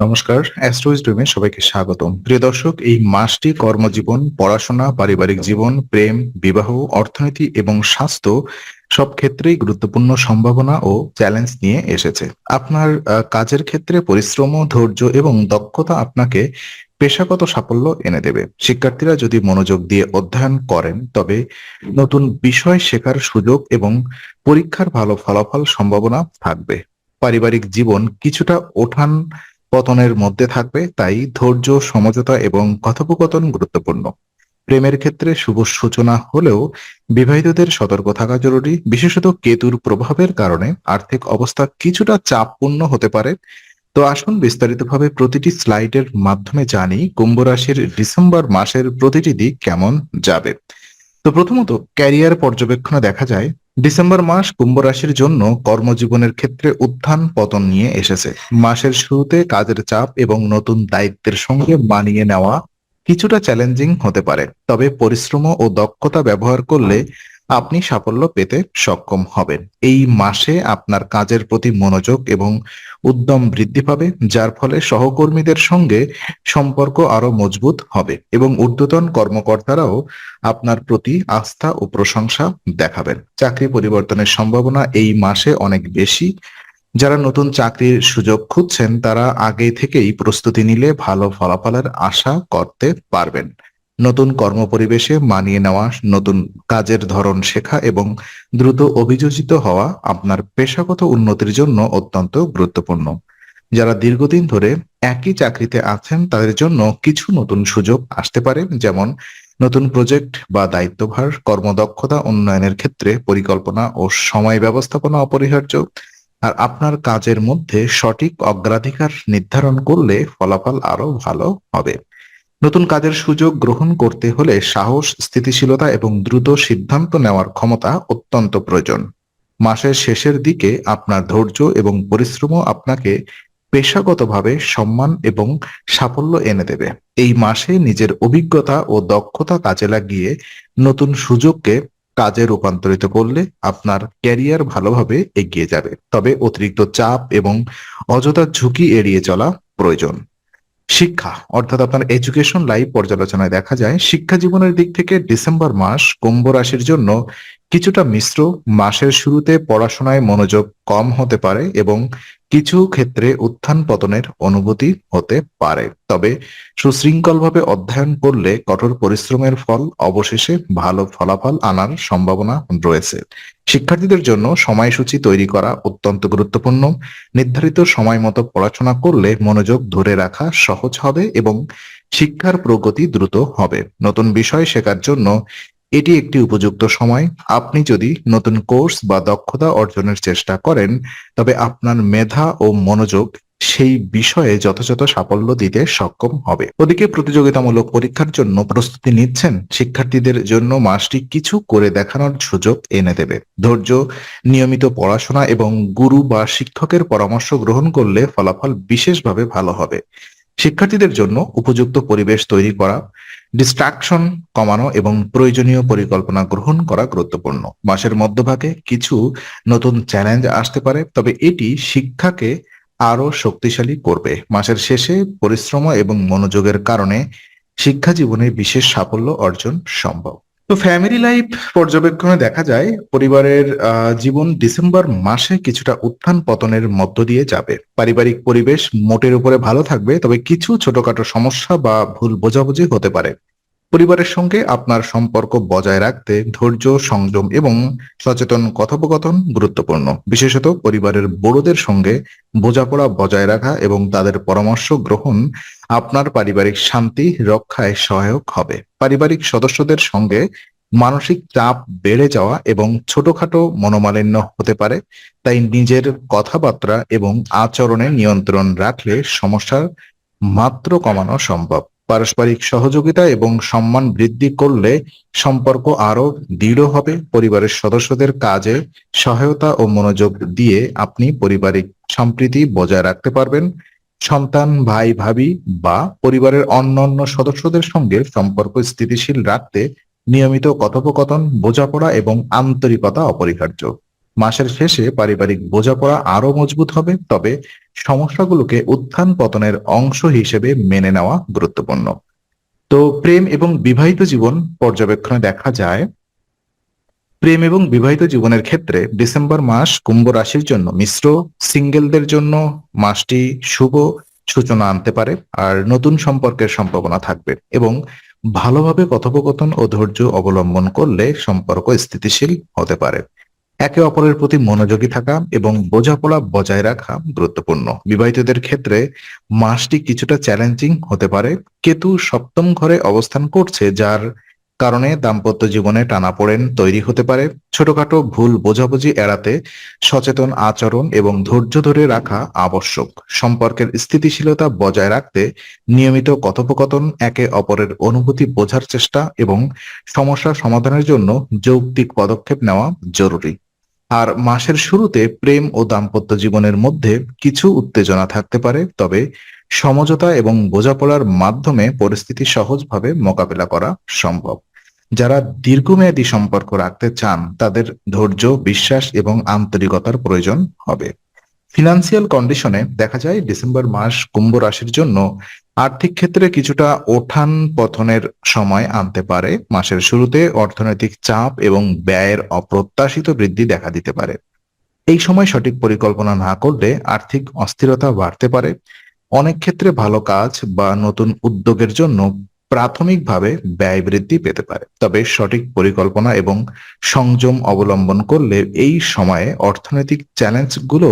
নমস্কার অ্যাস্ট্রোইজ ড্রিমে সবাইকে স্বাগতম। প্রিয় দর্শক, এই মাসটি কর্মজীবন, পড়াশোনা, পারিবারিক জীবন, প্রেম, বিবাহ, অর্থনীতি এবং স্বাস্থ্য সব ক্ষেত্রেই গুরুত্বপূর্ণ সম্ভাবনা ও চ্যালেঞ্জ নিয়ে এসেছে। আপনার কাজের ক্ষেত্রে পরিশ্রম, ধৈর্য এবং দক্ষতা আপনাকে পেশাগত সাফল্য এনে দেবে। শিক্ষার্থীরা যদি মনোযোগ দিয়ে অধ্যয়ন করেন, তবে নতুন বিষয় শেখার সুযোগ এবং পরীক্ষার ভালো ফলাফল সম্ভাবনা থাকবে। পারিবারিক জীবন কিছুটা ওঠান পতনের মধ্যে থাকবে, তাই ধৈর্য, সমঝোতা এবং কথোপকথন গুরুত্বপূর্ণ। প্রেমের ক্ষেত্রে শুভ সূচনা হলেও বিবাহিতদের সতর্ক থাকা জরুরি, বিশেষত কেতুর প্রভাবের কারণে আর্থিক অবস্থা কিছুটা চাপপূর্ণ হতে পারে। তো আসুন বিস্তারিতভাবে প্রতিটি স্লাইডের মাধ্যমে জানি কুম্ভ রাশির ডিসেম্বর মাসের প্রতিটি দিক কেমন যাবে। তো প্রথমত ক্যারিয়ার পর্যবেক্ষণে দেখা যায় ডিসেম্বর মাস কুম্ভ রাশির জন্য কর্মজীবনের ক্ষেত্রে উত্থান পতন নিয়ে এসেছে। মাসের শুরুতে কাজের চাপ এবং নতুন দায়িত্বের সঙ্গে মানিয়ে নেওয়া কিছুটা চ্যালেঞ্জিং হতে পারে। তবে পরিশ্রম ও দক্ষতা ব্যবহার করলে আপনি সাফল্য পেতে সক্ষম হবেন। এই মাসে আপনার কাজের প্রতি মনোযোগ এবং উদ্যম বৃদ্ধি পাবে, যার ফলে সহকর্মীদের সঙ্গে সম্পর্ক আরও মজবুত হবে এবং ঊর্ধ্বতন কর্মকর্তারাও আপনার প্রতি আস্থা ও প্রশংসা দেখাবেন। চাকরি পরিবর্তনের সম্ভাবনা এই মাসে অনেক বেশি। যারা নতুন চাকরির সুযোগ খুঁজছেন, তারা আগে থেকেই প্রস্তুতি নিলে ভালো ফলাফলের আশা করতে পারবেন। নতুন কর্মপরিবেশে মানিয়ে নেওয়া, নতুন কাজের ধরন শেখা এবং দ্রুত অভিযোজিত হওয়া আপনার পেশাগত উন্নতির জন্য অত্যন্ত গুরুত্বপূর্ণ। যারা দীর্ঘদিন ধরে একই চাকরিতে আছেন, তাদের জন্য কিছু নতুন সুযোগ আসতে পারে, যেমন নতুন প্রজেক্ট বা দায়িত্বভার, কর্মদক্ষতা উন্নয়নের ক্ষেত্রে পরিকল্পনা ও সময় ব্যবস্থাপনা অপরিহার্য। আর আপনার কাজের মধ্যে সঠিক অগ্রাধিকার নির্ধারণ করলে ফলাফল আরও ভালো হবে। নতুন কাজের সুযোগ গ্রহণ করতে হলে সাহস, স্থিতিশীলতা এবং দ্রুত সিদ্ধান্ত নেওয়ার ক্ষমতা অত্যন্ত প্রয়োজন। মাসের শেষের দিকে আপনার ধৈর্য এবং পরিশ্রম আপনাকে পেশাগতভাবে সম্মান এবং সাফল্য এনে দেবে। এই মাসে নিজের অভিজ্ঞতা ও দক্ষতা কাজে লাগিয়ে নতুন সুযোগকে কাজে রূপান্তরিত করলে আপনার ক্যারিয়ার ভালোভাবে এগিয়ে যাবে। তবে অতিরিক্ত চাপ এবং অযথা ঝুঁকি এড়িয়ে চলা প্রয়োজন। শিক্ষা, অর্থাৎ আপনার এডুকেশন লাইফ পর্যালোচনায় দেখা যায়, শিক্ষা জীবনের দিক থেকে ডিসেম্বর মাস কুম্ভ রাশির জন্য কিছুটা মিশ্র মাসের শুরুতে পড়াশোনায় মনোযোগ কম হতে পারে এবং কিছু ক্ষেত্রে উত্থান পতনের অনুভূতি হতে পারে। তবে সুশৃঙ্খলভাবে অধ্যয়ন করলে কঠোর পরিশ্রমের ফল অবশেষে ভালো ফলাফল আনার সম্ভাবনা রয়েছে। শিক্ষার্থীদের জন্য সময়সূচি তৈরি করা অত্যন্ত গুরুত্বপূর্ণ। নির্ধারিত সময় মতো পড়াশোনা করলে মনোযোগ ধরে রাখা সহজ হবে এবং শিক্ষার প্রগতি দ্রুত হবে। নতুন বিষয় শেখার জন্য এটি একটি উপযুক্ত সময়। আপনি যদি নতুন কোর্স বা দক্ষতা অর্জনের চেষ্টা করেন, তবে আপনার মেধা ও মনোযোগ সেই বিষয়ে যথাযথ সাফল্য দিতে সক্ষম হবে। ওদিকে প্রতিযোগিতামূলক পরীক্ষার জন্য প্রস্তুতি নিচ্ছেন শিক্ষার্থীদের জন্য মাসটি কিছু করে দেখানোর সুযোগ এনে দেবে। ধৈর্য, নিয়মিত পড়াশোনা এবং গুরু বা শিক্ষকের পরামর্শ গ্রহণ করলে ফলাফল বিশেষভাবে ভালো হবে। শিক্ষার্থীদের জন্য উপযুক্ত পরিবেশ তৈরি করা ডিস্ট্রাকশন কমানো এবং প্রয়োজনীয় পরিকল্পনা গ্রহণ করা গুরুত্বপূর্ণ। মাসের মধ্যভাগে কিছু নতুন চ্যালেঞ্জ আসতে পারে, তবে এটি শিক্ষাকে আরও শক্তিশালী করবে। মাসের শেষে পরিশ্রম এবং মনোযোগের কারণে শিক্ষা জীবনে বিশেষ সাফল্য অর্জন সম্ভব। তো ফ্যামিলি লাইফ পর্যবেক্ষণে দেখা যায়, পরিবারের জীবন ডিসেম্বর মাসে কিছুটা উত্থান পতনের মধ্য দিয়ে যাবে। পারিবারিক পরিবেশ মোটের উপরে ভালো থাকবে, তবে কিছু ছোটখাটো সমস্যা বা ভুল বোঝাবুঝি হতে পারে। পরিবারের সঙ্গে আপনার সম্পর্ক বজায় রাখতে ধৈর্য, সংযম এবং সচেতন কথোপকথন গুরুত্বপূর্ণ। বিশেষত পরিবারের বড়দের সঙ্গে বোঝাপড়া বজায় রাখা এবং তাদের পরামর্শ গ্রহণ আপনার পারিবারিক শান্তি রক্ষায় সহায়ক হবে। পারিবারিক সদস্যদের সঙ্গে মানসিক চাপ বেড়ে যাওয়া এবং ছোটখাটো মনোমালিন্য হতে পারে, তাই নিজের কথাবার্তা এবং আচরণে নিয়ন্ত্রণ রাখলে সমস্যার মাত্র কমানো সম্ভব। পারস্পরিক সহযোগিতা এবং সম্মান বৃদ্ধি করলে সম্পর্ক আরও দৃঢ় হবে। পরিবারের সদস্যদের কাজে সহায়তা ও মনোযোগ দিয়ে আপনি পারিবারিক সম্প্রীতি বজায় রাখতে পারবেন। সন্তান, ভাই, ভাবি বা পরিবারের অন্যান্য সদস্যদের সঙ্গে সম্পর্ক স্থিতিশীল রাখতে নিয়মিত কথোপকথন, বোঝাপড়া এবং আন্তরিকতা অপরিহার্য। মাসের শেষে পারিবারিক বোঝাপড়া আরও মজবুত হবে, তবে সমস্যাগুলোকে উত্থান পতনের অংশ হিসেবে মেনে নেওয়া গুরুত্বপূর্ণ। তো প্রেম এবং বিবাহিত জীবন পর্যবেক্ষণে দেখা যায়, প্রেম এবং বিবাহিত জীবনের ক্ষেত্রে ডিসেম্বর মাস কুম্ভ রাশির জন্য মিশ্র সিঙ্গেলদের জন্য মাসটি শুভ সূচনা আনতে পারে আর নতুন সম্পর্কের সম্ভাবনা থাকবে এবং ভালোভাবে কথোপকথন ও ধৈর্য অবলম্বন করলে সম্পর্ক স্থিতিশীল হতে পারে। একে অপরের প্রতি মনোযোগী থাকা এবং বোঝাপড়া বজায় রাখা গুরুত্বপূর্ণ। বিবাহিতদের ক্ষেত্রে মাসটি কিছুটা চ্যালেঞ্জিং হতে পারে। কেতু সপ্তম ঘরে অবস্থান করছে, যার কারণে দাম্পত্য জীবনে টানাপোড়েন তৈরি হতে পারে। ছোটখাটো ভুল বোঝাবুঝি এড়াতে সচেতন আচরণ এবং ধৈর্য ধরে রাখা আবশ্যক। সম্পর্কের স্থিতিশীলতা বজায় রাখতে নিয়মিত কথোপকথন, একে অপরের অনুভূতি বোঝার চেষ্টা এবং সমস্যা সমাধানের জন্য যৌক্তিক পদক্ষেপ নেওয়া জরুরি। আর মাসের শুরুতে প্রেম ও দাম্পত্য জীবনের মধ্যে কিছু উত্তেজনা থাকতে পারে, তবে সমঝোতা এবং বোঝাপড়ার মাধ্যমে পরিস্থিতি সহজভাবে মোকাবেলা করা সম্ভব। যারা দীর্ঘমেয়াদী সম্পর্ক রাখতে চান, তাদের ধৈর্য, বিশ্বাস এবং আন্তরিকতার প্রয়োজন হবে। ফিনান্সিয়াল কন্ডিশনে দেখা যায় ডিসেম্বর মাস কুম্ভ রাশির জন্য আর্থিক ক্ষেত্রে কিছুটা ওঠান পথনের সময় আনতে পারে। মাসের শুরুতে অর্থনৈতিক চাপ এবং ব্যয়ের অপ্রত্যাশিত বৃদ্ধি দেখা দিতে পারে। এই সময় সঠিক পরিকল্পনা না করলে আর্থিক অস্থিরতা বাড়তে পারে। অনেক ক্ষেত্রে ভালো কাজ বা নতুন উদ্যোগের জন্য প্রাথমিকভাবে ব্যয় বৃদ্ধি পেতে পারে। তবে সঠিক পরিকল্পনা এবং সংযম অবলম্বন করলে এই সময়ে অর্থনৈতিক চ্যালেঞ্জগুলো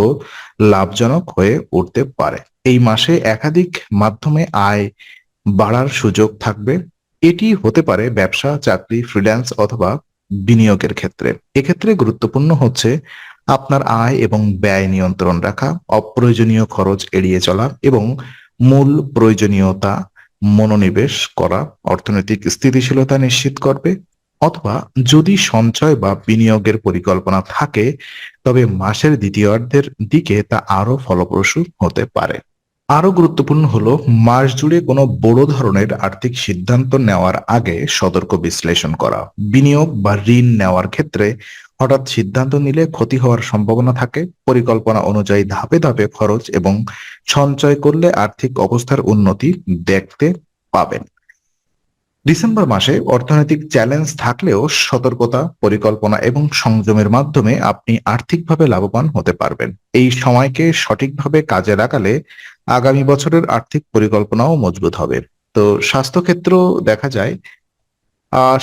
লাভজনক হয়ে উঠতে পারে। এই মাসে একাধিক মাধ্যমে আয় বাড়ার সুযোগ থাকবে। এটি হতে পারে ব্যবসা, চাকরি ফ্রিল্যান্স অথবা বিনিয়োগের ক্ষেত্রে। এক্ষেত্রে গুরুত্বপূর্ণ হচ্ছে আপনার আয় এবং ব্যয় নিয়ন্ত্রণ রাখা, অপ্রয়োজনীয় খরচ এড়িয়ে চলা এবং মূল প্রয়োজনীয়তা মনোনিবেশ করা অর্থনৈতিক স্থিতিশীলতা নিশ্চিত করবে, অথবা যদি সঞ্চয় বা বিনিয়োগের পরিকল্পনা থাকে, তবে মাসের দ্বিতীয়ার্ধের দিকে তা আরও ফলপ্রসূ হতে পারে। আরও গুরুত্বপূর্ণ হলো, মাস জুড়ে কোনো বড় ধরনের আর্থিক সিদ্ধান্ত নেওয়ার আগে সতর্ক বিশ্লেষণ করা। বিনিয়োগ বা ঋণ নেওয়ার ক্ষেত্রে হঠাৎ সিদ্ধান্ত নিলে ক্ষতি হওয়ার সম্ভাবনা থাকে। পরিকল্পনা অনুযায়ী ধাপে ধাপে খরচ এবং সঞ্চয় করলে আর্থিক অবস্থার উন্নতি দেখতে পাবেন। ডিসেম্বর মাসে অর্থনৈতিক চ্যালেঞ্জ থাকলেও সতর্কতা, পরিকল্পনা এবং সংযমের মাধ্যমে আপনি আর্থিকভাবে লাভবান হতে পারবেন। এই সময়কে সঠিকভাবে কাজে লাগালে আগামী বছরের আর্থিক পরিকল্পনাও মজবুত হবে। তো স্বাস্থ্যক্ষেত্র দেখা যায়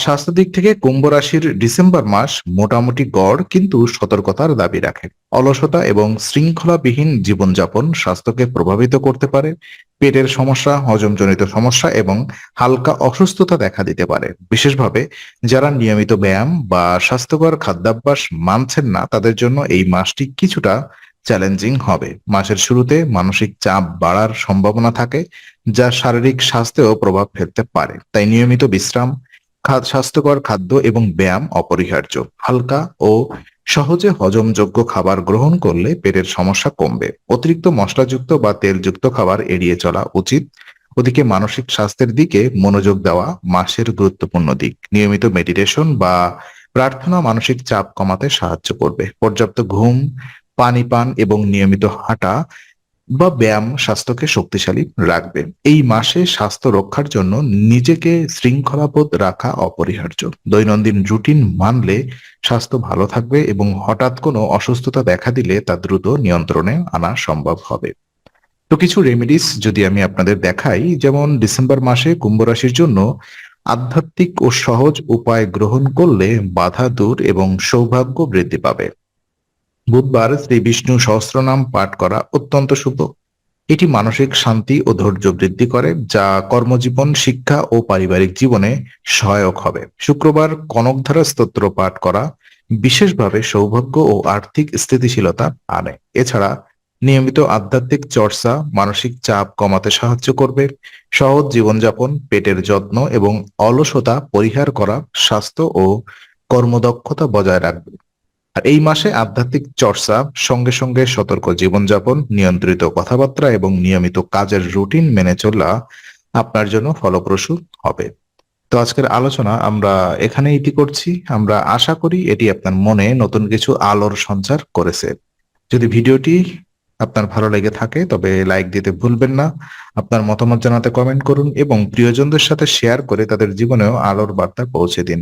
স্বাস্থ্য দিক থেকে কুম্ভ রাশির ডিসেম্বর মাস মোটামুটি গড়, কিন্তু সতর্কতার দাবি রাখে। অলসতা এবং শৃঙ্খলাবিহীন জীবনযাপন স্বাস্থ্যকে প্রভাবিত করতে পারে, পেটের সমস্যা, হজমজনিত সমস্যা এবং হালকা অসুস্থতা দেখা দিতে পারে। বিশেষভাবে যারা নিয়মিত ব্যায়াম বা স্বাস্থ্যকর খাদ্যাভ্যাস মানছেন না, তাদের জন্য এই মাসটি কিছুটা চ্যালেঞ্জিং হবে। মাসের শুরুতে মানসিক চাপ বাড়ার সম্ভাবনা থাকে, যা শারীরিক স্বাস্থ্যেও প্রভাব ফেলতে পারে। তাই নিয়মিত বিশ্রাম স্বাস্থ্যকর খাদ্য এবং ব্যায়াম অপরিহার্য। হালকা ও সহজে হজমযোগ্য খাবার গ্রহণ করলে পেটের সমস্যা কমবে। অতিরিক্ত মশলাযুক্ত বা তেলযুক্ত খাবার এড়িয়ে চলা উচিত। ওদিকে মানসিক স্বাস্থ্যের দিকে মনোযোগ দেওয়া মাসের গুরুত্বপূর্ণ দিক। নিয়মিত মেডিটেশন বা প্রার্থনা মানসিক চাপ কমাতে সাহায্য করবে। পর্যাপ্ত ঘুম, পানি পান এবং নিয়মিত হাঁটা বা ব্যায়াম স্বাস্থ্যকে শক্তিশালী রাখবে। এই মাসে স্বাস্থ্য রক্ষার জন্য নিজেকে শৃঙ্খলাবোধ রাখা অপরিহার্য। দৈনন্দিন রুটিন মানলে স্বাস্থ্য ভালো থাকবে এবং হঠাৎ কোনো অসুস্থতা দেখা দিলে তা দ্রুত নিয়ন্ত্রণে আনা সম্ভব হবে। তো কিছু রেমেডিস যদি আমি আপনাদের দেখাই, যেমন ডিসেম্বর মাসে কুম্ভ রাশির জন্য আধ্যাত্মিক ও সহজ উপায় গ্রহণ করলে বাধা দূর এবং সৌভাগ্য বৃদ্ধি পাবে। বুধবার শ্রী বিষ্ণু সহস্রনাম পাঠ করা অত্যন্ত শুভ। এটি মানসিক শান্তি ও ধৈর্য বৃদ্ধি করে, যা কর্মজীবন, শিক্ষা ও পারিবারিক জীবনে সহায়ক হবে। শুক্রবার কনকধারা স্তোত্র পাঠ করা বিশেষভাবে সৌভাগ্য ও আর্থিক স্থিতিশীলতা আনে। এছাড়া নিয়মিত আধ্যাত্মিক চর্চা মানসিক চাপ কমাতে সাহায্য করবে, সহজ জীবনযাপন, পেটের যত্ন এবং অলসতা পরিহার করা স্বাস্থ্য ও কর্মদক্ষতা বজায় রাখবে। আর এই মাসে আধ্যাত্মিক চর্চা, সঙ্গে সঙ্গে সতর্ক জীবনযাপন, নিয়ন্ত্রিত কথাবার্তা এবং নিয়মিত কাজের রুটিন মেনে চলা আপনার জন্য ফলপ্রসূ হবে। তো আজকের আলোচনা আমরা এখানে ইতি করছি? আমরা আশা করি এটি আপনার মনে নতুন কিছু আলোর সঞ্চার করেছে। যদি ভিডিওটি আপনার ভালো লেগে থাকে, তবে লাইক দিতে ভুলবেন না। আপনার মতামত জানাতে কমেন্ট করুন এবং প্রিয়জনদের সাথে শেয়ার করে তাদের জীবনেও আলোর বার্তা পৌঁছে দিন।